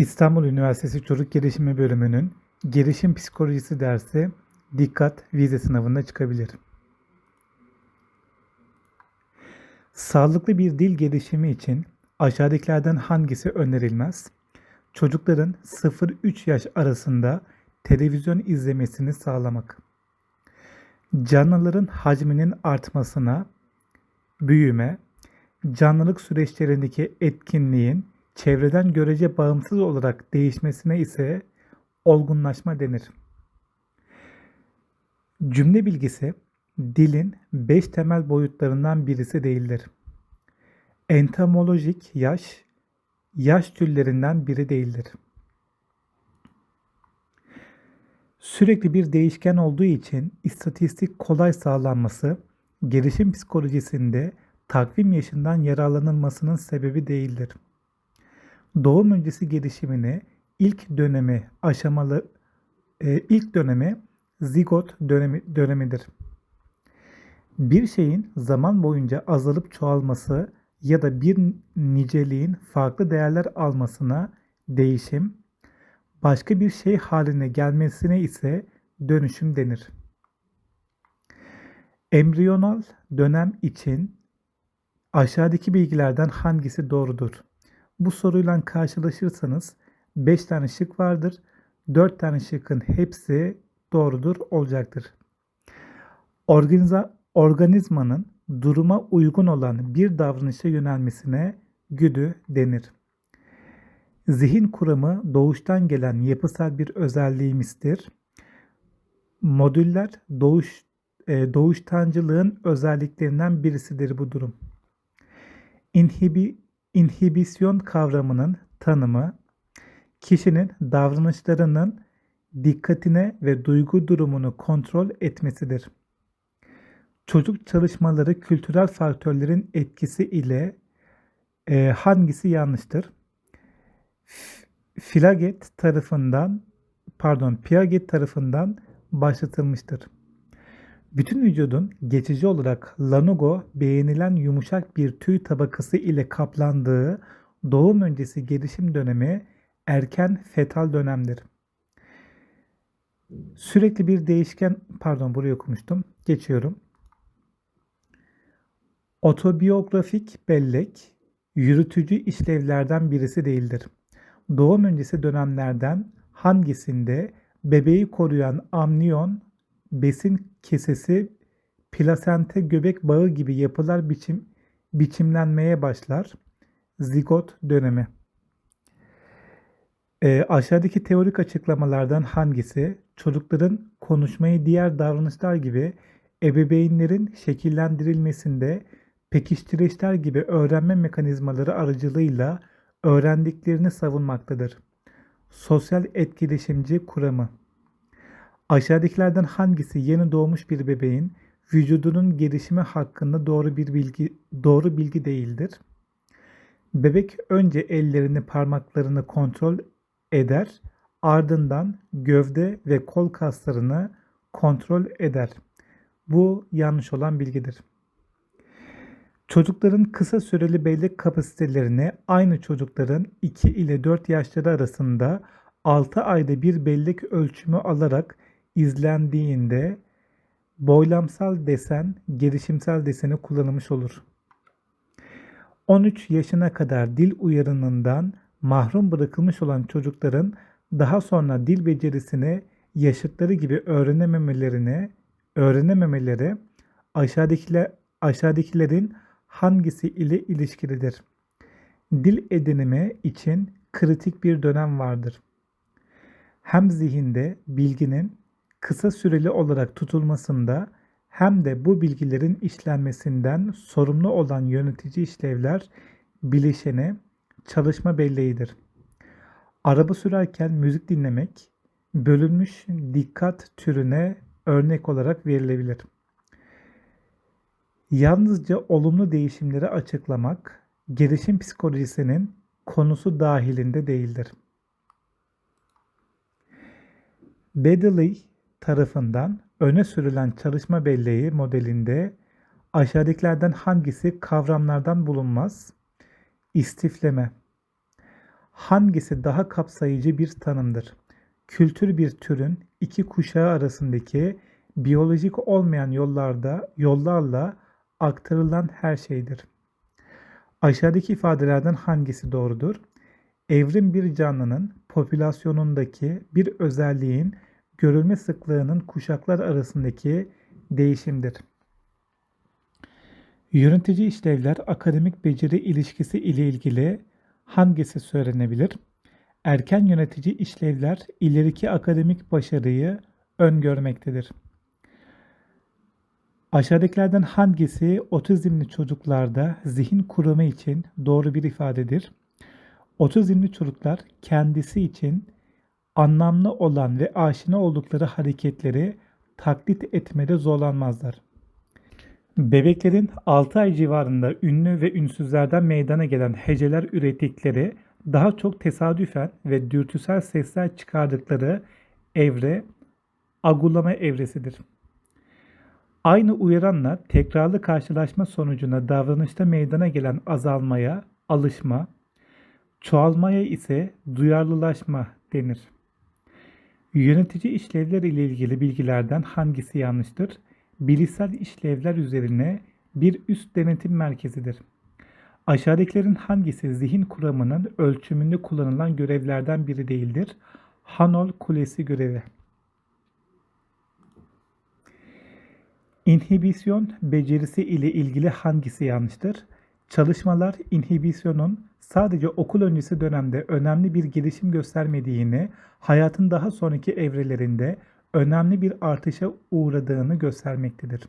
İstanbul Üniversitesi Çocuk Gelişimi Bölümünün Gelişim Psikolojisi dersi dikkat vize sınavında çıkabilir. Sağlıklı bir dil gelişimi için aşağıdakilerden hangisi önerilmez? Çocukların 0-3 yaş arasında televizyon izlemesini sağlamak. Canlıların hacminin artmasına, büyüme, canlılık süreçlerindeki etkinliğin çevreden görece bağımsız olarak değişmesine ise olgunlaşma denir. Cümle bilgisi dilin beş temel boyutlarından birisi değildir. Entomolojik yaş, yaş türlerinden biri değildir. Sürekli bir değişken olduğu için istatistik kolay sağlanması, gelişim psikolojisinde takvim yaşından yararlanılmasının sebebi değildir. Doğum öncesi gelişimini ilk dönemi aşamalı e, ilk dönemi zigot dönemi, dönemidir. Bir şeyin zaman boyunca azalıp çoğalması ya da bir niceliğin farklı değerler almasına değişim, başka bir şey haline gelmesine ise dönüşüm denir. Embriyonal dönem için aşağıdaki bilgilerden hangisi doğrudur? Bu soruyla karşılaşırsanız 5 tane şık vardır. 4 tane şıkkın hepsi doğrudur olacaktır. Organiza, organizmanın duruma uygun olan bir davranışa yönelmesine güdü denir. Zihin kuramı doğuştan gelen yapısal bir özelliğimizdir. Modüller doğuş e, doğuştancılığın özelliklerinden birisidir bu durum. İnhibi, inhibisyon kavramının tanımı kişinin davranışlarının dikkatine ve duygu durumunu kontrol etmesidir. Çocuk çalışmaları kültürel faktörlerin etkisi ile e, hangisi yanlıştır? Filaget tarafından pardon Piaget tarafından başlatılmıştır. Bütün vücudun geçici olarak lanugo beğenilen yumuşak bir tüy tabakası ile kaplandığı doğum öncesi gelişim dönemi erken fetal dönemdir. Sürekli bir değişken, pardon burayı okumuştum, geçiyorum. Otobiyografik bellek, yürütücü işlevlerden birisi değildir. Doğum öncesi dönemlerden hangisinde bebeği koruyan amniyon, besin kesesi, plasente göbek bağı gibi yapılar biçim, biçimlenmeye başlar. Zigot dönemi. E, aşağıdaki teorik açıklamalardan hangisi çocukların konuşmayı diğer davranışlar gibi ebeveynlerin şekillendirilmesinde pekiştireçler gibi öğrenme mekanizmaları aracılığıyla öğrendiklerini savunmaktadır. Sosyal etkileşimci kuramı Aşağıdakilerden hangisi yeni doğmuş bir bebeğin vücudunun gelişimi hakkında doğru bir bilgi doğru bilgi değildir? Bebek önce ellerini, parmaklarını kontrol eder, ardından gövde ve kol kaslarını kontrol eder. Bu yanlış olan bilgidir. Çocukların kısa süreli bellek kapasitelerini aynı çocukların 2 ile 4 yaşları arasında 6 ayda bir bellek ölçümü alarak izlendiğinde boylamsal desen, gelişimsel deseni kullanılmış olur. 13 yaşına kadar dil uyarınından mahrum bırakılmış olan çocukların daha sonra dil becerisini yaşıtları gibi öğrenememelerine öğrenememeleri aşağıdakiler, aşağıdakilerin hangisi ile ilişkilidir? Dil edinimi için kritik bir dönem vardır. Hem zihinde bilginin kısa süreli olarak tutulmasında hem de bu bilgilerin işlenmesinden sorumlu olan yönetici işlevler bileşeni çalışma belleğidir. Araba sürerken müzik dinlemek bölünmüş dikkat türüne örnek olarak verilebilir. Yalnızca olumlu değişimleri açıklamak gelişim psikolojisinin konusu dahilinde değildir. Bedley tarafından öne sürülen çalışma belleği modelinde aşağıdakilerden hangisi kavramlardan bulunmaz? İstifleme. Hangisi daha kapsayıcı bir tanımdır? Kültür bir türün iki kuşağı arasındaki biyolojik olmayan yollarda yollarla aktarılan her şeydir. Aşağıdaki ifadelerden hangisi doğrudur? Evrim bir canlının popülasyonundaki bir özelliğin görülme sıklığının kuşaklar arasındaki değişimdir. Yönetici işlevler akademik beceri ilişkisi ile ilgili hangisi söylenebilir? Erken yönetici işlevler ileriki akademik başarıyı öngörmektedir. Aşağıdakilerden hangisi otizmli çocuklarda zihin kuramı için doğru bir ifadedir? Otizmli çocuklar kendisi için anlamlı olan ve aşina oldukları hareketleri taklit etmede zorlanmazlar. Bebeklerin 6 ay civarında ünlü ve ünsüzlerden meydana gelen heceler ürettikleri daha çok tesadüfen ve dürtüsel sesler çıkardıkları evre agulama evresidir. Aynı uyaranla tekrarlı karşılaşma sonucunda davranışta meydana gelen azalmaya alışma, çoğalmaya ise duyarlılaşma denir. Yönetici işlevler ile ilgili bilgilerden hangisi yanlıştır? Bilişsel işlevler üzerine bir üst denetim merkezidir. Aşağıdakilerin hangisi zihin kuramının ölçümünde kullanılan görevlerden biri değildir? Hanol Kulesi görevi. İnhibisyon becerisi ile ilgili hangisi yanlıştır? Çalışmalar inhibisyonun sadece okul öncesi dönemde önemli bir gelişim göstermediğini, hayatın daha sonraki evrelerinde önemli bir artışa uğradığını göstermektedir.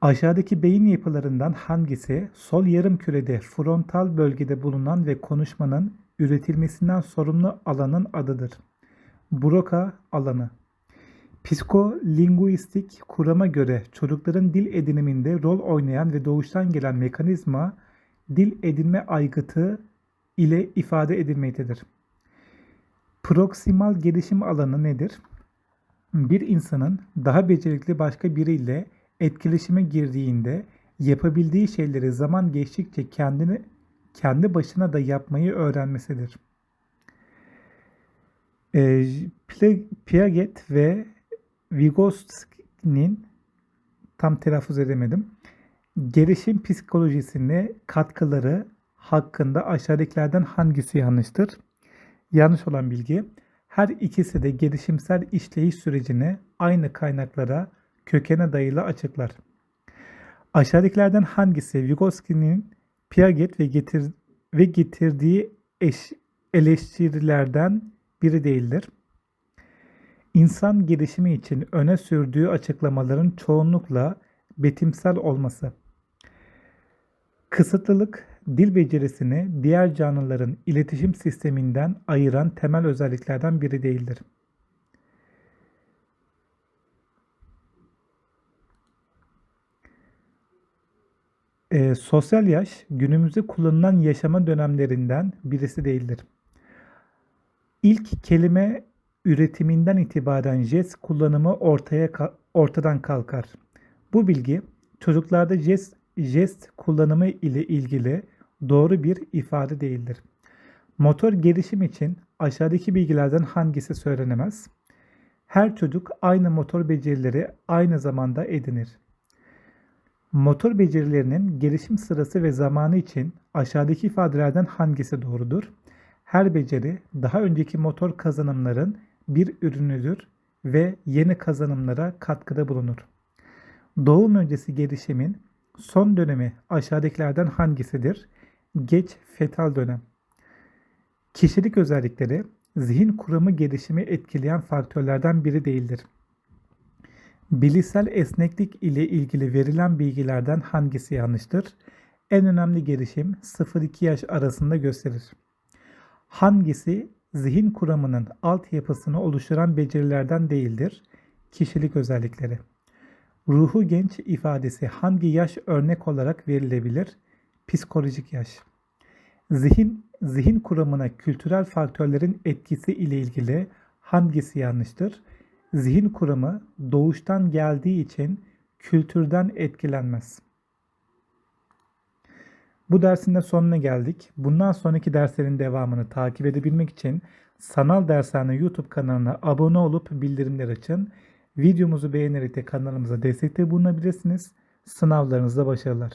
Aşağıdaki beyin yapılarından hangisi sol yarım kürede frontal bölgede bulunan ve konuşmanın üretilmesinden sorumlu alanın adıdır? Broca alanı. Psikolinguistik kurama göre çocukların dil ediniminde rol oynayan ve doğuştan gelen mekanizma dil edinme aygıtı ile ifade edilmektedir. Proksimal gelişim alanı nedir? Bir insanın daha becerikli başka biriyle etkileşime girdiğinde yapabildiği şeyleri zaman geçtikçe kendini kendi başına da yapmayı öğrenmesidir. E, Piaget ve Vygotsky'nin tam telaffuz edemedim. Gelişim psikolojisine katkıları hakkında aşağıdakilerden hangisi yanlıştır? Yanlış olan bilgi her ikisi de gelişimsel işleyiş sürecini aynı kaynaklara kökene dayalı açıklar. Aşağıdakilerden hangisi Vygotsky'nin Piaget ve getir ve getirdiği eş, eleştirilerden biri değildir? İnsan gelişimi için öne sürdüğü açıklamaların çoğunlukla betimsel olması. Kısıtlılık, dil becerisini diğer canlıların iletişim sisteminden ayıran temel özelliklerden biri değildir. E, sosyal yaş günümüzde kullanılan yaşama dönemlerinden birisi değildir. İlk kelime üretiminden itibaren jest kullanımı ortaya ortadan kalkar. Bu bilgi çocuklarda jest, jest kullanımı ile ilgili doğru bir ifade değildir. Motor gelişim için aşağıdaki bilgilerden hangisi söylenemez? Her çocuk aynı motor becerileri aynı zamanda edinir. Motor becerilerinin gelişim sırası ve zamanı için aşağıdaki ifadelerden hangisi doğrudur? Her beceri daha önceki motor kazanımların bir ürünüdür ve yeni kazanımlara katkıda bulunur. Doğum öncesi gelişimin son dönemi aşağıdakilerden hangisidir? Geç fetal dönem. Kişilik özellikleri zihin kuramı gelişimi etkileyen faktörlerden biri değildir. Bilişsel esneklik ile ilgili verilen bilgilerden hangisi yanlıştır? En önemli gelişim 0-2 yaş arasında gösterir. Hangisi zihin kuramının altyapısını oluşturan becerilerden değildir? Kişilik özellikleri. Ruhu genç ifadesi hangi yaş örnek olarak verilebilir? Psikolojik yaş. Zihin zihin kuramına kültürel faktörlerin etkisi ile ilgili hangisi yanlıştır? Zihin kuramı doğuştan geldiği için kültürden etkilenmez. Bu dersin de sonuna geldik. Bundan sonraki derslerin devamını takip edebilmek için Sanal Dershane YouTube kanalına abone olup bildirimler açın. Videomuzu beğenerek de kanalımıza destekte bulunabilirsiniz. Sınavlarınızda başarılar.